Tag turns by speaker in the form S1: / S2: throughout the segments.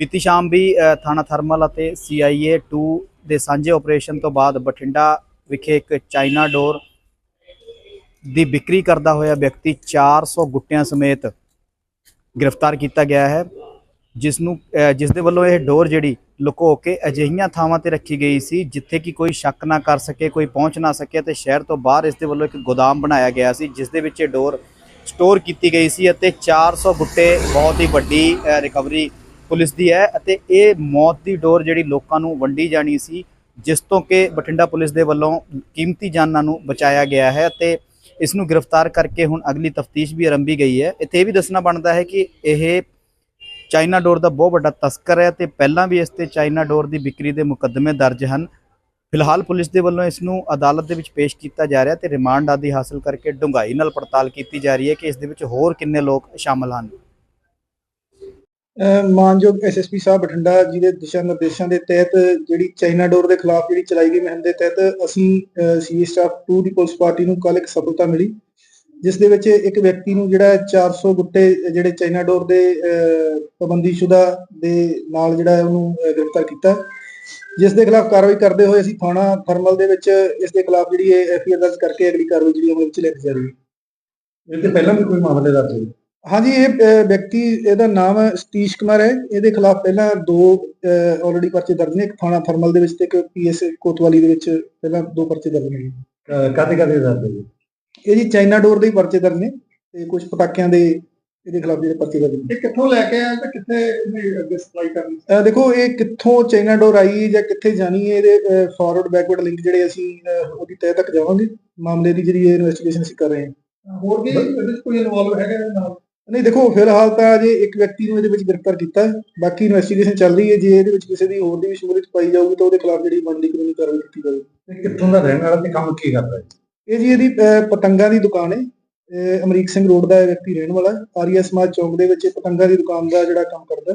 S1: ਬੀਤੀ ਸ਼ਾਮ ਵੀ ਥਾਣਾ ਥਰਮਲ ਅਤੇ CIA 2 ਦੇ ਸਾਂਝੇ ਆਪਰੇਸ਼ਨ ਤੋਂ ਬਾਅਦ ਬਠਿੰਡਾ ਵਿਖੇ ਇੱਕ ਚਾਈਨਾ ਡੋਰ ਦੀ ਵਿਕਰੀ ਕਰਦਾ ਹੋਇਆ ਵਿਅਕਤੀ 400 ਗੁੱਟਿਆਂ ਸਮੇਤ ਗ੍ਰਿਫਤਾਰ ਕੀਤਾ ਗਿਆ ਹੈ ਜਿਸ ਨੂੰ ਜਿਸ ਦੇ ਵੱਲੋਂ ਇਹ ਡੋਰ ਜਿਹੜੀ ਲੁਕੋ ਕੇ ਅਜਿਹੀਆਂ ਥਾਵਾਂ ਤੇ ਰੱਖੀ ਗਈ ਸੀ, ਜਿੱਥੇ ਕਿ ਕੋਈ ਸ਼ੱਕ ਨਾ ਕਰ ਸਕੇ, ਕੋਈ ਪਹੁੰਚ ਨਾ ਸਕੇ ਤੇ ਸ਼ਹਿਰ ਤੋਂ ਬਾਹਰ ਇਸ ਦੇ ਵੱਲੋਂ ਇੱਕ ਗੋਦਾਮ ਬਣਾਇਆ ਗਿਆ ਸੀ, ਜਿਸ ਦੇ ਵਿੱਚ ਇਹ ਡੋਰ ਸਟੋਰ ਕੀਤੀ ਗਈ ਸੀ ਅਤੇ 400 ਗੁੱਟੇ ਬਹੁਤ ਹੀ ਵੱਡੀ ਰਿਕਵਰੀ ਪੁਲਿਸ ਦੀ ਹੈ ਅਤੇ ਇਹ ਮੌਤ ਦੀ ਡੋਰ ਜਿਹੜੀ ਲੋਕਾਂ ਨੂੰ ਵੰਡੀ ਜਾਣੀ ਸੀ, ਜਿਸ ਤੋਂ ਕਿ ਬਠਿੰਡਾ ਪੁਲਿਸ ਦੇ ਵੱਲੋਂ ਕੀਮਤੀ ਜਾਨਾਂ ਨੂੰ ਬਚਾਇਆ ਗਿਆ ਹੈ ਅਤੇ ਇਸ ਨੂੰ ਗ੍ਰਿਫਤਾਰ ਕਰਕੇ ਹੁਣ ਅਗਲੀ ਤਫਤੀਸ਼ ਵੀ ਆਰੰਭੀ ਗਈ ਹੈ। ਇੱਥੇ ਇਹ ਵੀ ਦੱਸਣਾ ਬਣਦਾ ਹੈ ਕਿ ਇਹ ਚਾਈਨਾ ਡੋਰ ਦਾ ਬਹੁਤ ਵੱਡਾ ਤਸਕਰ ਹੈ ਤੇ ਪਹਿਲਾਂ ਵੀ ਇਸ ਤੇ ਚਾਈਨਾ ਡੋਰ ਦੀ ਵਿਕਰੀ ਦੇ ਮੁਕੱਦਮੇ ਦਰਜ ਹਨ। ਫਿਲਹਾਲ ਪੁਲਿਸ ਦੇ ਵੱਲੋਂ ਇਸ ਨੂੰ ਅਦਾਲਤ ਦੇ ਵਿੱਚ ਪੇਸ਼ ਕੀਤਾ ਜਾ ਰਿਹਾ ਤੇ ਰਿਮਾਂਡ ਆਦਿ ਹਾਸਲ ਕਰਕੇ ਡੂੰਘਾਈ ਨਾਲ ਪੜਤਾਲ ਕੀਤੀ ਜਾ ਰਹੀ ਹੈ ਕਿ ਇਸ ਦੇ ਵਿੱਚ ਹੋਰ ਕਿੰਨੇ ਲੋਕ ਸ਼ਾਮਲ ਹਨ।
S2: ਮਾਨਯੋਗ ਐਸਐਸਪੀ ਸਾਹਿਬ ਬਠਿੰਡਾ ਜੀ ਦੇ ਦਿਸ਼ਾ ਨਿਰਦੇਸ਼ਾਂ ਦੇ ਤਹਿਤ ਜਿਹੜੀ ਚਾਈਨਾ ਡੋਰ ਦੇ ਖਿਲਾਫ ਜਿਹੜੀ ਚਲਾਈ ਗਈ ਮੁਹਿੰਮ ਦੇ ਤਹਿਤ ਅਸੀਂ ਸੀ ਸਟਾਫ 2 ਦੀ ਪੁਲਿਸ ਪਾਰਟੀ ਨੂੰ ਕੱਲ ਇੱਕ ਸਫਲਤਾ ਮਿਲੀ, ਜਿਸ ਦੇ ਵਿੱਚ ਇੱਕ ਵਿਅਕਤੀ ਨੂੰ ਜਿਹੜਾ 400 ਗੁੱਟੇ ਜਿਹੜੇ ਚਾਈਨਾ ਡੋਰ ਦੇ ਪਾਬੰਦੀਸ਼ੁਦਾ ਦੇ ਨਾਲ ਜਿਹੜਾ ਉਹਨੂੰ ਗ੍ਰਿਫਤਾਰ ਕੀਤਾ। ਜਿਸ ਦੇ ਖਿਲਾਫ ਕਾਰਵਾਈ ਕਰਦੇ ਹੋਏ ਅਸੀਂ ਥਾਣਾ ਥਰਮਲ ਦੇ ਵਿੱਚ ਇਸ ਦੇ ਖਿਲਾਫ ਜਿਹੜੀ ਹੈ ਐਫਆਈਆਰ ਦਰਜ ਕਰਕੇ ਅਗਲੀ ਕਾਰਵਾਈ ਜਿਹੜੀ ਅਮਲ ਵਿੱਚ ਲਿਆਂਦੀ ਜਾ ਰਹੀ ਹੈ।
S3: ਇਹ ਤੇ ਪਹਿਲਾਂ ਵੀ ਕੋਈ ਮਾਮਲੇ ਦਰਜ ਹੋਏ?
S2: ਹਾਂਜੀ ਇਹ ਵਿਅਕਤੀ ਇਹਦਾ ਨਾਮ ਸਤੀਸ਼ ਕੁਮਾਰ ਹੈ। ਇਹਦੇ ਖਿਲਾਫ ਪਹਿਲਾਂ ਦੋ ਆਲਰੇਡੀ ਪਰਚੇ ਦਰਜ ਨੇ। ਇੱਕ ਥਾਣਾ ਥਰਮਲ ਦੇ ਵਿੱਚ ਤੇ ਇੱਕ ਪੀਐਸ ਕੋਤਵਾਲੀ ਦੇ ਵਿੱਚ ਪਹਿਲਾਂ ਦੋ ਪਰਚੇ ਦਰਜ ਨੇ।
S3: ਕਾਦੇ ਕਾਦੇ ਦਰਜ ਹੋਏ
S2: ਇਹ ਜੀ ਚਾਈਨਾ ਡੋਰ ਦੇ ਪਰਚੇ ਦਰਜ ਨੇ ਤੇ ਕੁਝ ਪਟਾਕਿਆਂ ਦੇ ਇਹਦੇ ਖਿਲਾਫ ਜਿਹੜੇ ਪਰਚੇ ਦਰਜ ਨੇ।
S3: ਇਹ ਕਿੱਥੋਂ ਲੈ ਕੇ ਆਇਆ ਤੇ ਕਿੱਥੇ ਇਹਨੇ ਅੱਗੇ ਸਪਲਾਈ ਕਰਨੀ
S2: ਦੇਖੋ ਇਹ ਕਿੱਥੋਂ ਚਾਈਨਾ ਡੋਰ ਆਈ ਜਾਂ ਕਿੱਥੇ ਜਾਣੀ ਹੈ ਇਹਦੇ ਫਾਰਵਰਡ ਬੈਕਵਰਡ ਲਿੰਕ ਜਿਹੜੇ ਅਸੀਂ ਉਹਦੀ ਤਹਿ ਤੱਕ ਜਾਵਾਂਗੇ। ਮਾਮਲੇ ਦੀ ਜਿਹੜੀ ਇਨਵੈਸਟੀਗੇਸ਼ਨ ਅਸੀਂ ਕਰ ਰਹੇ ਹਾਂ।
S3: ਹੋਰ ਵੀ ਇਹਦੇ ਵਿੱਚ ਕੋਈ ਇਨਵੋਲਵ ਹੈਗਾ ਇਹਦੇ ਨਾਲ?
S2: ਨਹੀਂ ਦੇਖੋ ਫਿਲਹਾਲ ਤਾਂ ਅਜੇ ਇੱਕ ਵਿਅਕਤੀ ਨੂੰ ਇਹਦੇ ਵਿੱਚ ਗ੍ਰਿਫਤਾਰ ਕੀਤਾ ਹੈ ਬਾਕੀ ਇਨਵੈਸਟੀਗੇਸ਼ਨ ਚੱਲ ਰਹੀ ਹੈ ਜੇ ਇਹਦੇ ਵਿੱਚ ਕਿਸੇ ਦੀ ਹੋਰ ਦੀ ਵੀ ਸ਼ਮੂਲੀਅਤ ਪਾਈ ਜਾਊਗੀ ਤਾਂ ਉਹਦੇ ਖਿਲਾਫ ਜਿਹੜੀ ਬਣਦੀ ਕਾਨੂੰਨੀ ਕਾਰਵਾਈ ਕੀਤੀ ਜਾਵੇਗੀ
S3: ਕਿੱਥੋਂ ਦਾ ਰਹਿਣ ਵਾਲਾ ਤੇ ਕੰਮ ਕੀ ਕਰਦਾ ਹੈ?
S2: ਇਹ ਜੀ ਇਹਦੀ ਪਤੰਗਾਂ ਦੀ ਦੁਕਾਨ ਹੈ। ਅਮਰੀਕ ਸਿੰਘ ਰੋਡ ਦਾ ਵਿਅਕਤੀ ਰਹਿਣ ਵਾਲਾ ਹੈ। ਆਰੀਆ ਸਮਾਜ ਚੌਂਕ ਦੇ ਵਿੱਚ ਪਤੰਗਾਂ ਦੀ ਦੁਕਾਨ ਦਾ ਜਿਹੜਾ ਕੰਮ ਕਰਦਾ।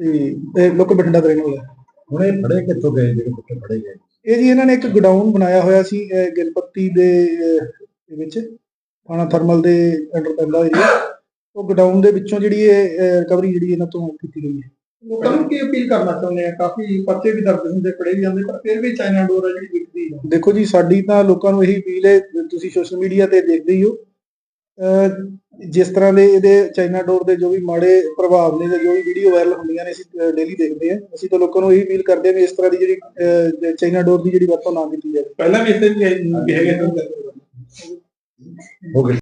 S2: ਤੇ ਇਹ ਲੋਕ ਬਠਿੰਡਾ ਦਾ ਰਹਿਣ ਵਾਲਾ।
S3: ਹੁਣ ਇਹ ਫੜੇ ਕਿੱਥੋਂ ਗਏ ਜਿਹੜੇ ਕੁੱਤੇ ਫੜੇ ਗਏ?
S2: ਇਹ ਜੀ ਇਹਨਾਂ ਨੇ ਇੱਕ ਗਡਾਊਨ ਬਣਾਇਆ ਹੋਇਆ ਸੀ ਗਿਲਪੱਤੀ ਦੇ ਵਿੱਚ। ਥਾਣਾ ਥਰਮਲ ਦੇ ਅੰਡਰ ਪੈਂਦਾ ਏਰੀਆ ਉਹ ਗਡਾਊਨ ਦੇ ਵਿੱਚੋਂ ਜਿਹੜੀ ਇਹ ਰਿਕਵਰੀ ਜਿਹੜੀ ਇਹਨਾਂ ਤੋਂ ਕੀਤੀ ਗਈ ਹੈ।
S3: ਲੋਕਾਂ ਨੂੰ ਕੀ ਅਪੀਲ ਕਰਨਾ ਚਾਹੁੰਦੇ ਆ? ਕਾਫੀ ਪਰਚੇ ਵੀ ਦਰਜ ਹੁੰਦੇ ਫੜੇ ਵੀ ਜਾਂਦੇ ਪਰ ਫਿਰ ਵੀ ਚਾਈਨਾ ਡੋਰ ਹੈ ਜਿਹੜੀ ਵਿਕਦੀ ਹੈ।
S2: ਦੇਖੋ ਜੀ ਸਾਡੀ ਤਾਂ ਲੋਕਾਂ ਨੂੰ ਇਹੀ ਅਪੀਲ ਹੈ ਤੁਸੀਂ ਸੋਸ਼ਲ ਮੀਡੀਆ ਤੇ ਦੇਖਦੇ ਹੀ ਹੋ। ਜਿਸ ਤਰ੍ਹਾਂ ਦੇ ਇਹਦੇ ਚਾਈਨਾ ਡੋਰ ਦੇ ਜੋ ਵੀ ਮਾੜੇ ਪ੍ਰਭਾਵ ਨੇ ਜਾਂ ਜੋ ਵੀ ਵੀਡੀਓ ਵਾਇਰਲ ਹੁੰਦੀਆਂ ਨੇ ਅਸੀਂ ਡੇਲੀ ਦੇਖਦੇ ਹਾਂ। ਅਸੀਂ ਤਾਂ ਲੋਕਾਂ ਨੂੰ ਇਹੀ ਅਪੀਲ ਕਰਦੇ ਵੀ ਇਸ ਤਰ੍ਹਾਂ ਦੀ ਜਿਹੜੀ ਚਾਈਨਾ ਡੋਰ ਦੀ ਜਿਹੜੀ ਵਰਤੋਂ ਨਾ ਕੀਤੀ ਜਾਵੇ।
S3: ਪਹਿਲਾਂ ਵੀ ਇੱਥੇ ਵੀ ਹੈਗੇ
S2: ਹੋ ਗਏ